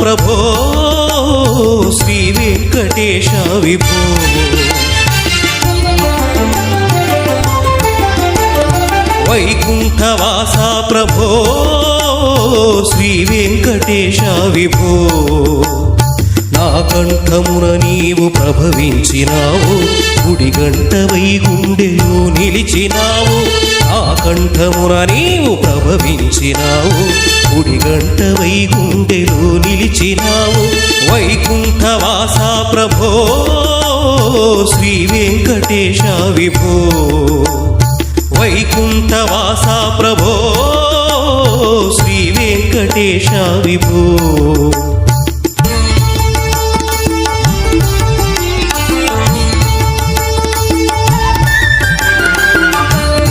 ప్రభో శ్రీ వెంకటేశ విభో. వైకుంఠవాస ప్రభో శ్రీ వెంకటేశ విభో. నా కంఠమున నీవు ప్రభవించినావు గుడి గంటవై గుండెలో నిలిచినావు. నా కంఠమున నీవు ప్రభవించినావు గుడి నిలిచినావు. వైకుంఠవాస ప్రభో శ్రీ వెంకటేశ విభో. వైకుంఠవాస ప్రభో శ్రీ వెంకటేశ విభో.